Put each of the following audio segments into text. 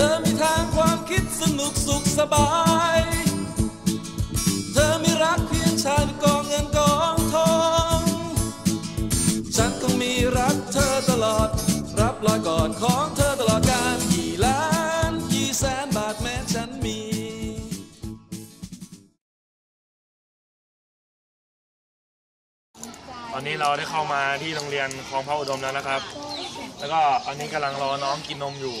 ธอมีทางความคิดสนุกสุขสบาย เธอมีรักเพียงชายกองเงินกองทอง ฉันคงมีรักเธอตลอด รับรอยก่อนของเธอตลอดกาลกี่ล้านกี่แสนบาทแม้ฉันมีตอนนี้เราได้เข้ามาที่โรงเรียนของพระอุดมแล้วนะครับ แล้วก็อันนี้กำลังรอน้องกินนมอยู่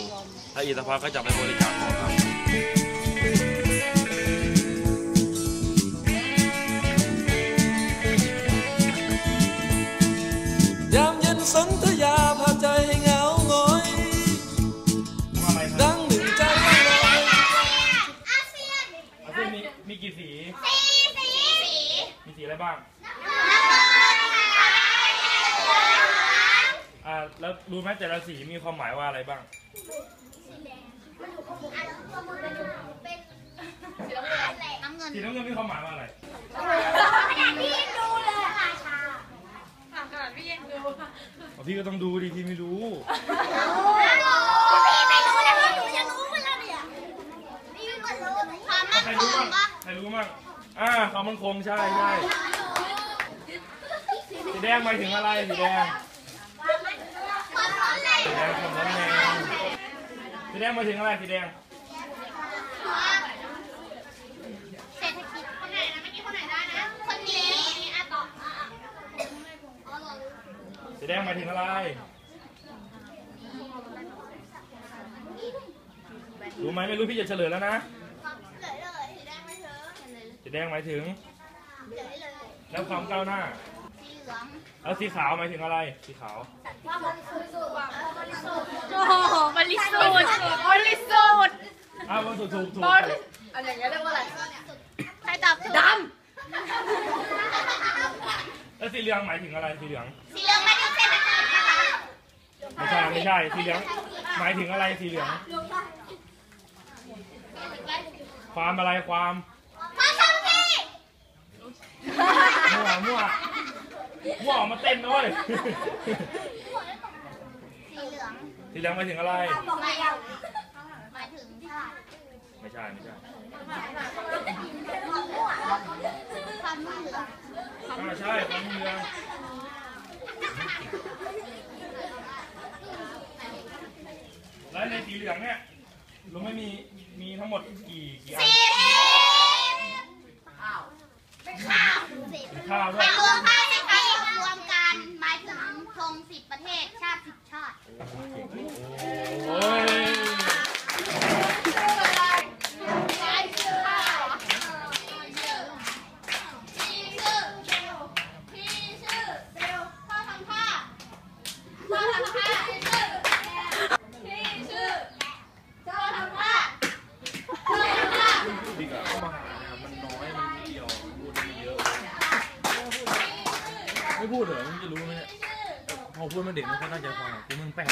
แล้วอีกสักพักก็จะไปบริจาคของครับยามเย็นสนธยาพาใจให้เหงาหงอยอะไรครับดังหนึ่งใจว่าลอย อาเซียนอาเซียนมีมีกี่สี สีสีสีมีสีอะไรบ้าง น้ำเงินค่ะอ่า แล้วรู้ไหมแต่ละสีมีความหมายว่าอะไรบ้าง น้ำเงินสีน้ำเงินมีความหมายว่าอะไรขนาดพี่ยังดูเลยราชาอ๋อพี่ก็ต้องดูดิพี่ไม่รู้พี่ไม่รู้แล้วหนูจะรู้เวลาเนี่ยพี่ก็รู้ความมั่นใครครู้งบ้างปะใครรู้บ้างอ่าความมั่นคงใช่ใช่สีแดงหมายถึงอะไรสีแดงความร้อนแรงสีแดงความร้อนแรง สีแดงหมายถึงอะไรสีแดงเศรษฐกิจคนไหนนะเมื่อกี้คนไหนได้นะ คนนี้อะต่ออะอ๋อเหรอสีแดงหมายถึงอะไรรู้ไหมไม่รู้พี่จะเฉลยแล้วนะเลยเลยสีแดงไม่เถอะเลยสีแดงหมายถึงเลยเลยแล้วความก้าวหน้า สีเหลืองแล้วสีขาวหมายถึงอะไร สีขาว ว่าบริสุทธิ์ว่าบริสุทธิ์ โอ้โหบริสุทธิ์บริสุทธิ์ อ้าวถูกถูกถูกอันอย่างเงี้ยเรียกว่าอะไรใครตอบถูกดแล้วสีเหลืองหมายถึงอะไรสีเหลืองสีเหลืองไม่ถึงเศรษฐกิจนะคะไม่ใช่ไม่ใช่สีเหลือง หมายถึงอะไรสีเหลือง ความอะไรความความทำดีมั่วมั่วมั่วออกมาเต้นด้วยสีเหลืองสีเหลืองหมายถึงอะไรหมายถึงหมายถึงชาติไม่ใช่ไม่ใช่ความม่วความม่วเหลืองอ่าใช่ความเหลืองแล้วในสีเหลืองเนี่ยรู้ไหมมีมีทั้งหมดกี่กี่อัน สีข้าวข้าวสี มีข้าวด้ว ไม่ ย รวมข้าวในไทยรวมกันหมายถึงธงสิบประเทศชาติสิบชาติ โอ้ย พี่ชื่อพี่ชื่อเบลพ่อทำผ้าพ่อทำผ้าพี่ชื่อพี่ชื่อพ่อทำผ้าพ่อทำผ้า พี่กะเข้ามาหาเนี่ยมันน้อยมันนิดเดียวพูดไม่เยอะ ไม่ พูดเหรอมึงจะรู้ไหมเนี่ยพอพูดมันเด็กมันก็น่าจะฟังกูมึงแปลก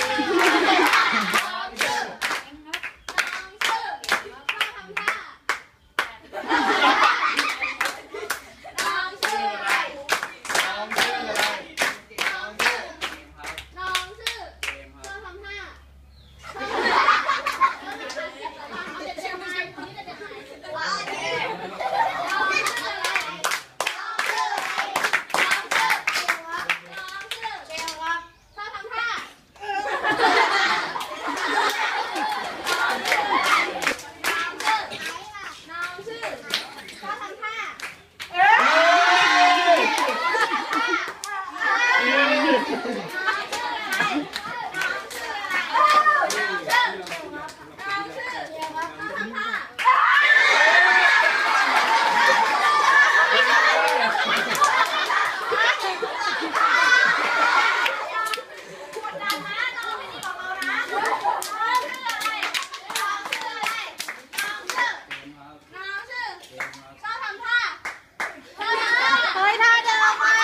เฮ้ยท่าเดิมอะ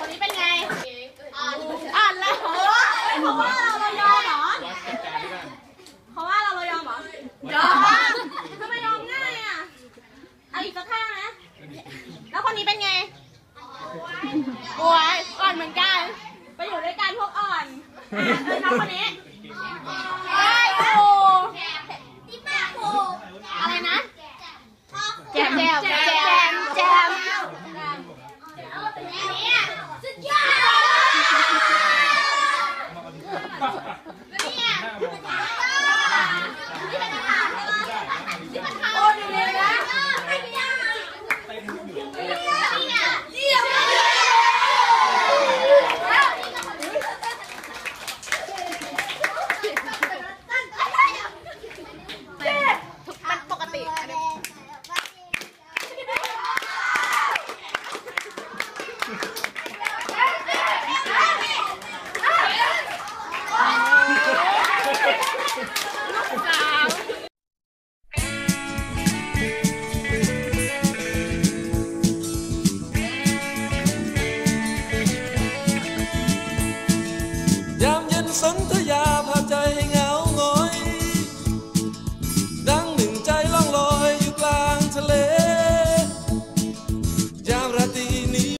คนนี้เป็นไง อ่านแล้วเพราะว่าเราเรายอมเหรอเพราะว่าเราเรายอมเหรอ ยอมทำไมยอมง่ายอะ เอาอีกสักข้างนะ แล้วคนนี้เป็นไงโอ้ยอ่อนเหมือนกัน ไปอยู่ด้วยกันพวกอ่อนอะแล้วคนนี้ sun